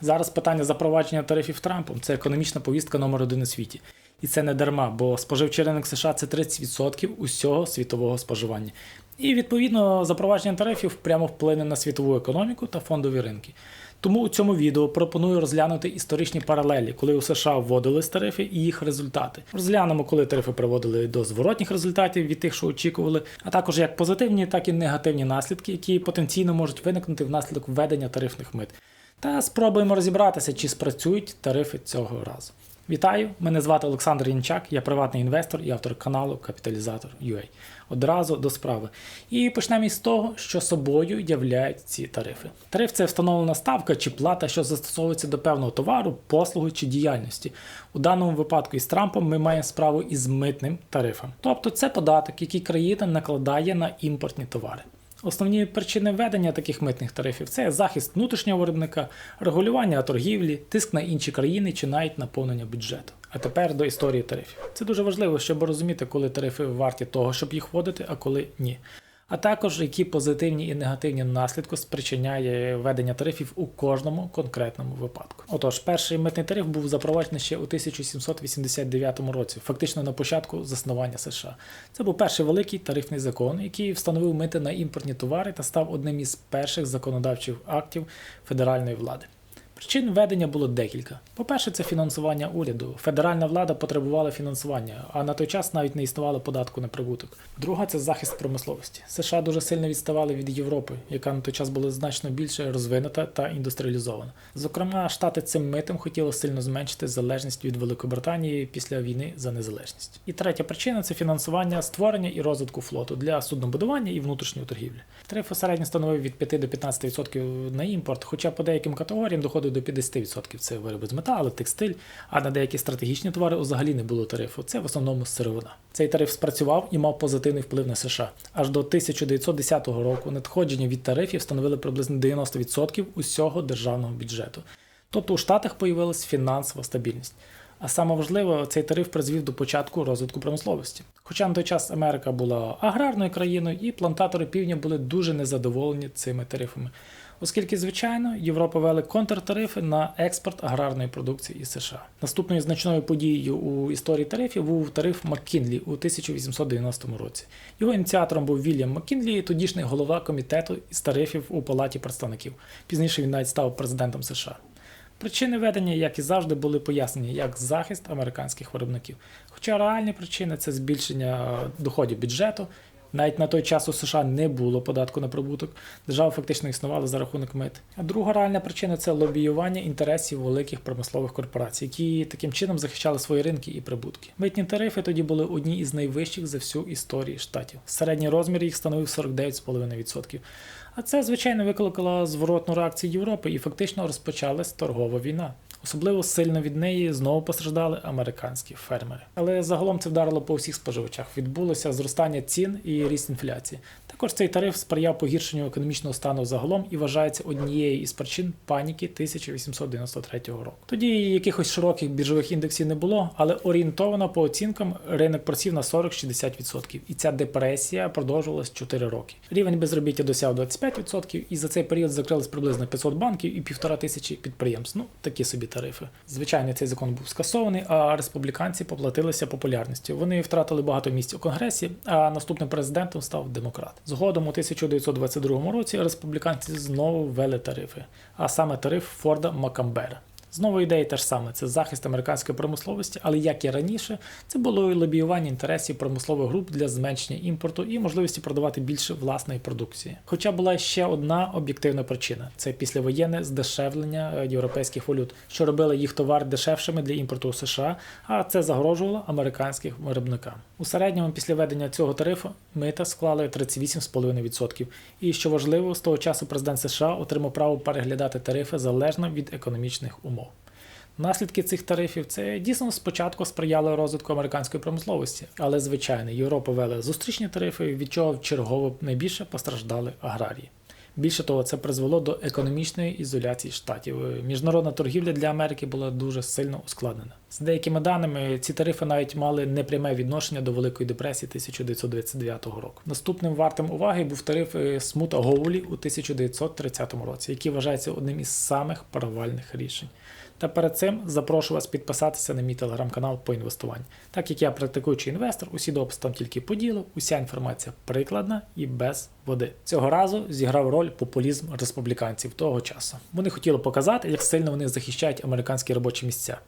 Зараз питання запровадження тарифів Трампом це економічна повістка номер один у світі. І це не дарма, бо споживчий ринок США це 30% усього світового споживання. І відповідно запровадження тарифів прямо вплине на світову економіку та фондові ринки. Тому у цьому відео пропоную розглянути історичні паралелі, коли у США вводились тарифи і їх результати. Розглянемо, коли тарифи приводили до зворотніх результатів від тих, що очікували, а також як позитивні, так і негативні наслідки, які потенційно можуть виникнути внаслідок введення тарифних мит. Та спробуємо розібратися, чи спрацюють тарифи цього разу. Вітаю! Мене звати Олександр Янчак, я приватний інвестор і автор каналу Капіталізатор UA. Одразу до справи. І почнемо із того, що собою являють ці тарифи. Тариф це встановлена ставка чи плата, що застосовується до певного товару, послуги чи діяльності. У даному випадку із Трампом ми маємо справу із митним тарифом. Тобто це податок, який країна накладає на імпортні товари. Основні причини введення таких митних тарифів це захист внутрішнього виробника, регулювання торгівлі, тиск на інші країни чи навіть наповнення бюджету. А тепер до історії тарифів. Це дуже важливо, щоб розуміти, коли тарифи варті того, щоб їх вводити, а коли ні. А також які позитивні і негативні наслідки спричиняє введення тарифів у кожному конкретному випадку. Отож, перший митний тариф був запроваджений ще у 1789 році, фактично на початку заснування США. Це був перший великий тарифний закон, який встановив мити на імпортні товари та став одним із перших законодавчих актів федеральної влади. Причин введення було декілька. По-перше, це фінансування уряду. Федеральна влада потребувала фінансування, а на той час навіть не існувало податку на прибуток. Друга це захист промисловості. США дуже сильно відставали від Європи, яка на той час була значно більше розвинута та індустріалізована. Зокрема, штати цим митом хотіли сильно зменшити залежність від Великобританії після війни за незалежність. І третя причина це фінансування створення і розвитку флоту для суднобудування і внутрішньої торгівлі. Тариф середньо становив від 5 до 15% на імпорт, хоча по деяким категоріям доходить до 50%. Це вироби з металу, текстиль, а на деякі стратегічні товари взагалі не було тарифу. Це в основному сировина. Цей тариф спрацював і мав позитивний вплив на США. Аж до 1910 року надходження від тарифів становили приблизно 90% усього державного бюджету. Тобто у Штатах появилась фінансова стабільність. А саме важливо, цей тариф призвів до початку розвитку промисловості. Хоча на той час Америка була аграрною країною, і плантатори півдня були дуже незадоволені цими тарифами, оскільки, звичайно, Європа вели контртарифи на експорт аграрної продукції із США. Наступною значною подією у історії тарифів був тариф Маккінлі у 1890 році. Його ініціатором був Вільям Маккінлі, тодішній голова комітету із тарифів у Палаті представників. Пізніше він навіть став президентом США. Причини ведення, як і завжди, були пояснені як захист американських виробників. Хоча реальні причини це збільшення доходів бюджету. Навіть на той час у США не було податку на прибуток, держава фактично існувала за рахунок мит. А друга реальна причина це лобіювання інтересів великих промислових корпорацій, які таким чином захищали свої ринки і прибутки. Митні тарифи тоді були одні із найвищих за всю історію штатів. Середній розмір їх становив 49,5%. А це, звичайно, викликало зворотну реакцію Європи і фактично розпочалась торгова війна. Особливо сильно від неї знову постраждали американські фермери. Але загалом це вдарило по всіх споживачах. Відбулося зростання цін і ріст інфляції. Також цей тариф сприяв погіршенню економічного стану загалом і вважається однією із причин паніки 1893 року. Тоді якихось широких біржових індексів не було, але орієнтовано по оцінкам ринок просів на 40-60%. І ця депресія продовжувалась 4 роки. Рівень безробіття досяг 25%, і за цей період закрилось приблизно 500 банків і півтора тисячі підприємств. Ну такі собі тарифи. Звичайно, цей закон був скасований, а республіканці поплатилися популярністю. Вони втратили багато місць у конгресі, а наступним президентом став демократ. Згодом у 1922 році республіканці знову ввели тарифи, а саме тариф Форда Макамбера. Знову ідея та ж саме це захист американської промисловості, але як і раніше, це було і лобіювання інтересів промислових груп для зменшення імпорту і можливості продавати більше власної продукції. Хоча була ще одна об'єктивна причина: це післявоєнне здешевлення е, європейських валют, що робило їх товар дешевшими для імпорту у США, а це загрожувало американським виробникам. У середньому після введення цього тарифу мита склали 38,5%. І що важливо, з того часу президент США отримав право переглядати тарифи залежно від економічних умов. Наслідки цих тарифів це дійсно спочатку сприяло розвитку американської промисловості, але звичайно, Європа вела зустрічні тарифи, від чого чергово найбільше постраждали аграрії. Більше того, це призвело до економічної ізоляції штатів. Міжнародна торгівля для Америки була дуже сильно ускладнена. З деякими даними, ці тарифи навіть мали непряме відношення до Великої депресії 1929 року. Наступним вартим уваги був тариф е, Смута Гоулі у 1930 році, який вважається одним із самих провальних рішень. Та перед цим запрошу вас підписатися на мій телеграм-канал по інвестуванню. Так як я практикуючий інвестор, усі дописи там тільки по ділу, уся інформація прикладна і без води. Цього разу зіграв роль популізм республіканців того часу. Вони хотіли показати, як сильно вони захищають американські робочі місця.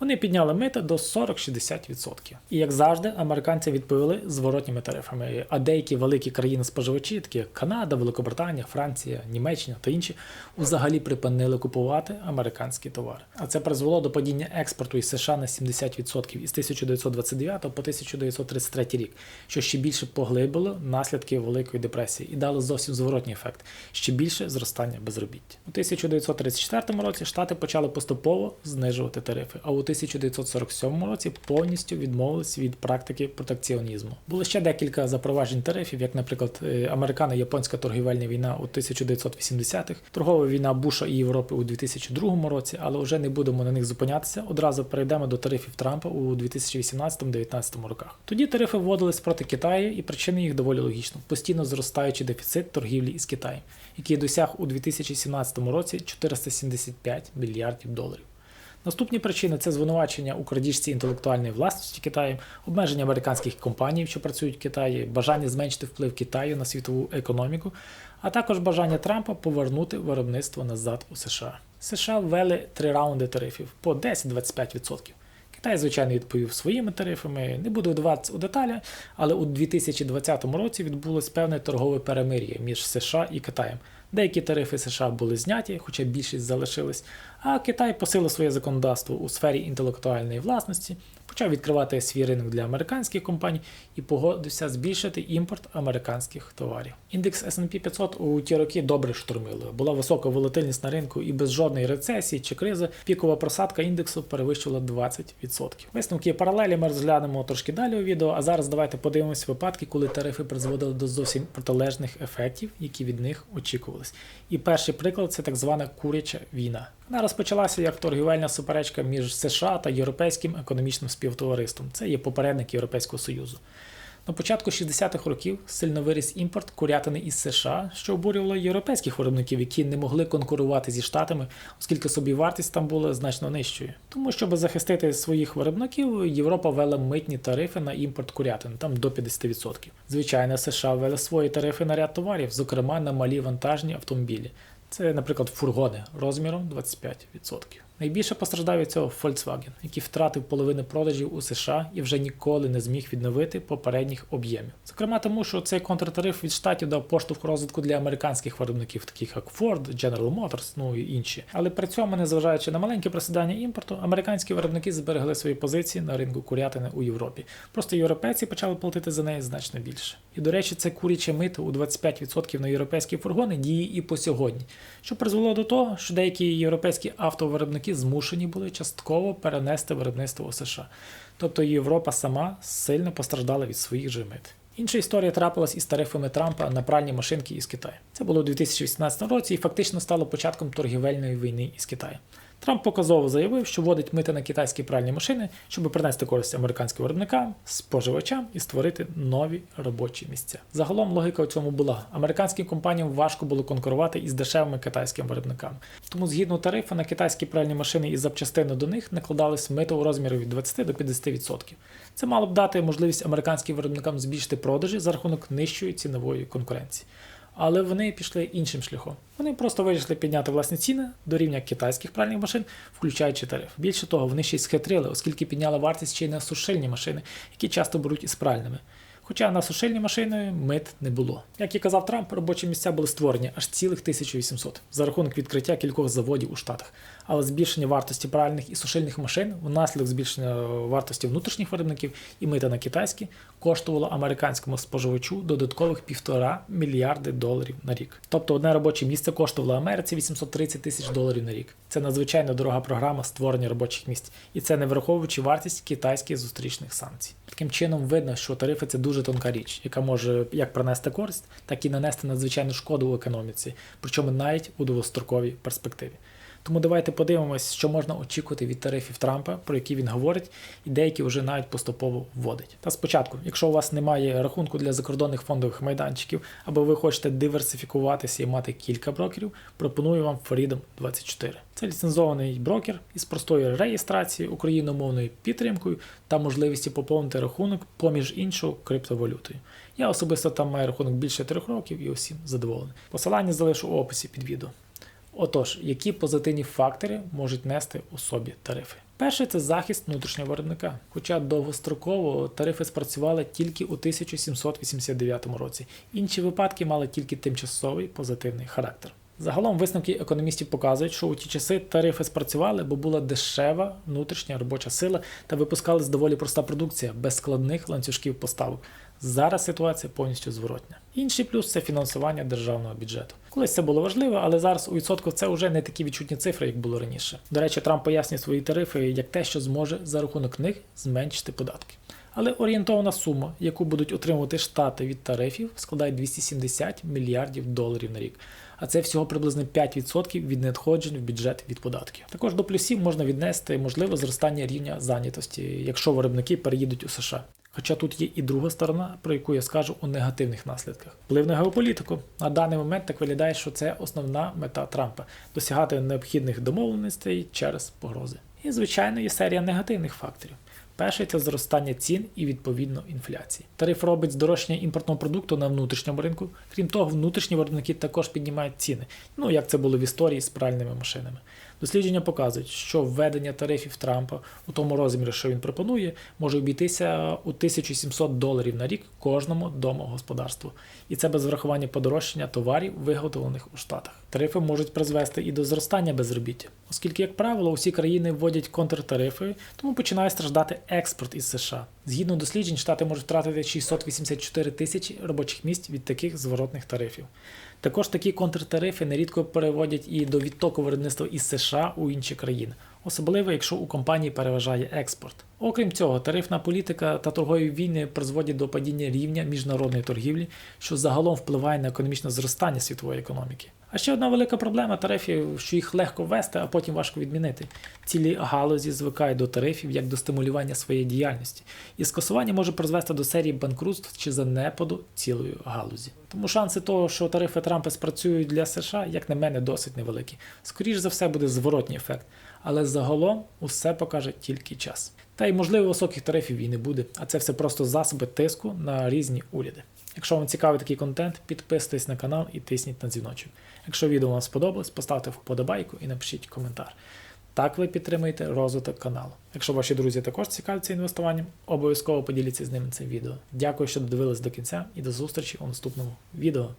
Вони підняли мита до 40-60%. І як завжди, американці відповіли зворотніми тарифами. А деякі великі країни-споживачі, такі як Канада, Великобританія, Франція, Німеччина та інші, взагалі припинили купувати американські товари. А це призвело до падіння експорту із США на 70% із 1929 по 1933 рік, що ще більше поглибило наслідки Великої депресії і дало зовсім зворотній ефект ще більше зростання безробіття. У 1934 році штати почали поступово знижувати тарифи. а у 1947 році повністю відмовились від практики протекціонізму. Було ще декілька запроваджень тарифів, як, наприклад, е, американо-японська торгівельна війна у 1980-х, торгова війна Буша і Європи у 2002 році, але вже не будемо на них зупинятися. Одразу перейдемо до тарифів Трампа у 2018-2019 роках. Тоді тарифи вводились проти Китаю, і причини їх доволі логічно: постійно зростаючий дефіцит торгівлі із Китаєм, який досяг у 2017 році 475 мільярдів доларів. Наступні причини це звинувачення у крадіжці інтелектуальної власності Китаю, обмеження американських компаній, що працюють в Китаї, бажання зменшити вплив Китаю на світову економіку, а також бажання Трампа повернути виробництво назад у США. США ввели три раунди тарифів по 10-25%. Китай, звичайно, відповів своїми тарифами. Не буду вдаватися у деталі, але у 2020 році відбулось певне торгове перемир'я між США і Китаєм. Деякі тарифи США були зняті, хоча більшість залишились, а Китай посилив своє законодавство у сфері інтелектуальної власності, почав відкривати свій ринок для американських компаній і погодився збільшити імпорт американських товарів. Індекс S&P 500 у ті роки добре штурмило. Була висока волатильність на ринку і без жодної рецесії чи кризи пікова просадка індексу перевищила 20%. Висновки і паралелі ми розглянемо трошки далі у відео, а зараз давайте подивимось випадки, коли тарифи призводили до зовсім протилежних ефектів, які від них очікувались. І перший приклад це так звана куряча війна. Вона розпочалася як торгівельна суперечка між США та Європейським економічним співтовариством. Це є попередник Європейського Союзу. На початку 60-х років сильно виріс імпорт курятини із США, що обурювало європейських виробників, які не могли конкурувати зі штатами, оскільки собівартість там була значно нижчою. Тому, щоб захистити своїх виробників, Європа ввела митні тарифи на імпорт курятини, там до 50%. Звичайно, США ввели свої тарифи на ряд товарів, зокрема на малі вантажні автомобілі. Це, наприклад, фургони розміром 25%. Найбільше постраждав від цього Volkswagen, який втратив половину продажів у США і вже ніколи не зміг відновити попередніх об'ємів. Зокрема, тому що цей контртариф від штатів дав поштовх розвитку для американських виробників, таких як Ford, General Motors, ну і інші. Але при цьому, незважаючи на маленьке просідання імпорту, американські виробники зберегли свої позиції на ринку курятини у Європі. Просто європейці почали платити за неї значно більше. І до речі, це куряче мито у 25% на європейські фургони діє і по сьогодні, що призвело до того, що деякі європейські автовиробники змушені були частково перенести виробництво у США. Тобто Європа сама сильно постраждала від своїх же мит. Інша історія трапилась із тарифами Трампа на пральні машинки із Китаю. Це було у 2018 році і фактично стало початком торгівельної війни із Китаєм. Трамп показово заявив, що вводить мити на китайські пральні машини, щоб принести користь американським виробникам, споживачам і створити нові робочі місця. Загалом логіка у цьому була: американським компаніям важко було конкурувати із дешевими китайськими виробниками. Тому, згідно тарифу, на китайські пральні машини і запчастини до них накладались мито у розмірі від 20 до 50%. Це мало б дати можливість американським виробникам збільшити продажі за рахунок нижчої цінової конкуренції. Але вони пішли іншим шляхом. Вони просто вирішили підняти власні ціни до рівня китайських пральних машин, включаючи тариф. Більше того, вони ще й схитрили, оскільки підняли вартість ще й на сушильні машини, які часто беруть із пральними. Хоча на сушильні машини мит не було. Як і казав Трамп, робочі місця були створені аж цілих 1800 за рахунок відкриття кількох заводів у Штатах. Але збільшення вартості пральних і сушильних машин внаслідок збільшення вартості внутрішніх виробників і мита на китайські коштувало американському споживачу додаткових півтора мільярди доларів на рік. Тобто одне робоче місце коштувало Америці 830 тисяч доларів на рік. Це надзвичайно дорога програма створення робочих місць, і це не враховуючи вартість китайських зустрічних санкцій. Таким чином видно, що тарифи це дуже тонка річ, яка може як принести користь, так і нанести надзвичайну шкоду в економіці, причому навіть у довгостроковій перспективі. Тому давайте подивимось, що можна очікувати від тарифів Трампа, про які він говорить, і деякі вже навіть поступово вводить. Та спочатку, якщо у вас немає рахунку для закордонних фондових майданчиків, або ви хочете диверсифікуватися і мати кілька брокерів, пропоную вам Freedom 24. Це ліцензований брокер із простою реєстрацією, україномовною підтримкою та можливістю поповнити рахунок поміж іншою криптовалютою. Я особисто там маю рахунок більше трьох років і усім задоволений. Посилання залишу у описі під відео. Отож, які позитивні фактори можуть нести у собі тарифи? Перше це захист внутрішнього виробника. Хоча довгостроково тарифи спрацювали тільки у 1789 році. Інші випадки мали тільки тимчасовий позитивний характер. Загалом висновки економістів показують, що у ті часи тарифи спрацювали, бо була дешева внутрішня робоча сила та випускалась доволі проста продукція без складних ланцюжків поставок. Зараз ситуація повністю зворотня. Інший плюс це фінансування державного бюджету. Колись це було важливо, але зараз у відсотку це вже не такі відчутні цифри, як було раніше. До речі, Трамп пояснює свої тарифи як те, що зможе за рахунок них зменшити податки. Але орієнтована сума, яку будуть отримувати штати від тарифів, складає 270 мільярдів доларів на рік. А це всього приблизно 5% від надходжень в бюджет від податків. Також до плюсів можна віднести можливе зростання рівня зайнятості, якщо виробники переїдуть у США. Хоча тут є і друга сторона, про яку я скажу у негативних наслідках. Вплив на геополітику. На даний момент так виглядає, що це основна мета Трампа досягати необхідних домовленостей через погрози. І, звичайно, є серія негативних факторів. Перший це зростання цін і відповідно інфляції. Тариф робить здорожчання імпортного продукту на внутрішньому ринку. Крім того, внутрішні виробники також піднімають ціни. Ну як це було в історії з пральними машинами. Дослідження показують, що введення тарифів Трампа у тому розмірі, що він пропонує, може обійтися у 1700 доларів на рік кожному домогосподарству. І це без врахування подорожчання товарів, виготовлених у Штатах. Тарифи можуть призвести і до зростання безробіття, оскільки, як правило, усі країни вводять контртарифи, тому починає страждати експорт із США. Згідно досліджень, штати можуть втратити 684 тисячі робочих місць від таких зворотних тарифів. Також такі контртарифи нерідко переводять і до відтоку виробництва із США у інші країни, особливо якщо у компанії переважає експорт. Окрім цього, тарифна політика та торгові війни призводять до падіння рівня міжнародної торгівлі, що загалом впливає на економічне зростання світової економіки. А ще одна велика проблема тарифів, що їх легко ввести, а потім важко відмінити. Цілі галузі звикають до тарифів як до стимулювання своєї діяльності, і скасування може призвести до серії банкрутств чи занепаду цілої галузі. Тому шанси того, що тарифи Трампа спрацюють для США, як на мене, досить невеликі. Скоріш за все буде зворотній ефект, але загалом усе покаже тільки час. Та й можливо високих тарифів і не буде, а це все просто засоби тиску на різні уряди. Якщо вам цікавий такий контент, підписуйтесь на канал і тисніть на дзвіночок. Якщо відео вам сподобалось, поставте вподобайку і напишіть коментар. Так ви підтримуєте розвиток каналу. Якщо ваші друзі також цікавляться інвестуванням, обов'язково поділіться з ними цим відео. Дякую, що додивились до кінця і до зустрічі у наступному відео.